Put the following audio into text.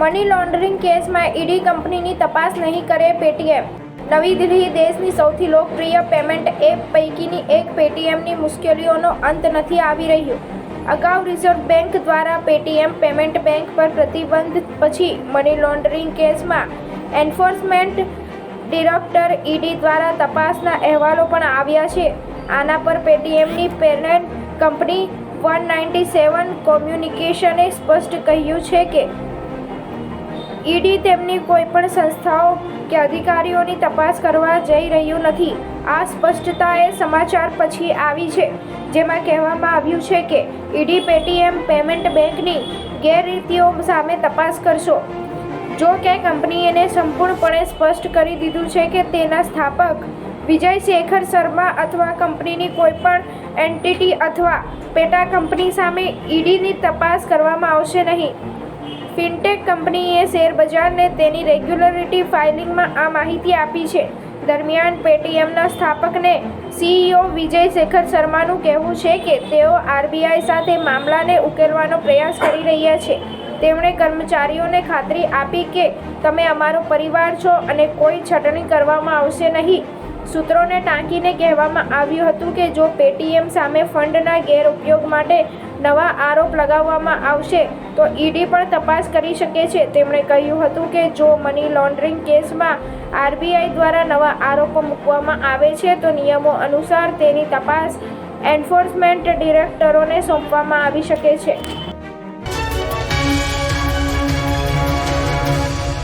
Money laundering કેસમાં ED કંપનીની તપાસ નહીં કરે પેટીએમ. નવી દિલ્હી દેશની સૌથી લોકપ્રિય પેમેન્ટ એપ પૈકીની એક પેટીએમની મુશ્કેલીઓનો અંત નથી આવી રહ્યો. અગાઉ રિઝર્વ બેંક દ્વારા પેટીએમ પેમેન્ટ બેંક પર પ્રતિબંધ પછી મની લોન્ડરિંગ કેસમાં એન્ફોર્સમેન્ટ ડિરેક્ટર ઈડી દ્વારા તપાસના અહેવાલો પણ આવ્યા છે. આના પર પેટીએમની parent company one ninety seven કોમ્યુનિકેશને સ્પષ્ટ કહ્યું છે કે ઈડી તેમની કોઈપણ સંસ્થાઓ કે અધિકારીઓની તપાસ કરવા જઈ રહ્યું નથી. આ સ્પષ્ટતાએ સમાચાર પછી આવી છે. જેમાં કહેવામાં આવ્યું છે કે ઈડી પેટીએમ પેમેન્ટ બેંકની ગેરરીતિઓ સામે તપાસ કરશો. જો કે કંપનીએ સંપૂર્ણપણે સ્પષ્ટ કરી દીધું છે કે તેના સ્થાપક વિજય શેખર શર્મા અથવા કંપનીની કોઈપણ એન્ટિટી અથવા પેટા કંપની સામે ઈડીની તપાસ કરવામાં આવશે નહીં. ફિનટેક કંપનીએ શેરબજારને તેની રેગ્યુલરિટી ફાઇલિંગમાં આ માહિતી આપી છે. દરમિયાન પેટીએમના સ્થાપકને સીઈઓ વિજય શેખર શર્માનું કહેવું છે કે તેઓ આરબીઆઈ સાથે મામલાને ઉકેલવાનો પ્રયાસ કરી રહ્યા છે. તેમણે કર્મચારીઓને ખાતરી આપી કે તમે અમારો પરિવાર છો અને કોઈ છટણી કરવામાં આવશે નહીં. સૂત્રોને ટાંકીને કહેવામાં આવ્યું હતું કે જો પેટીએમ સામે ફંડના ગેરઉપયોગ માટે નવા આરોપ લગાવવામાં આવશે તો ઈડી પણ તપાસ કરી શકે છે. તેમણે કહ્યું હતું કે જો મની લોન્ડરિંગ કેસમાં આરબીઆઈ દ્વારા નવા આરોપો મૂકવામાં આવે છે, તો નિયમો અનુસાર તેની તપાસ એન્ફોર્સમેન્ટ ડિરેક્ટરોને સોંપવામાં આવી શકે છે.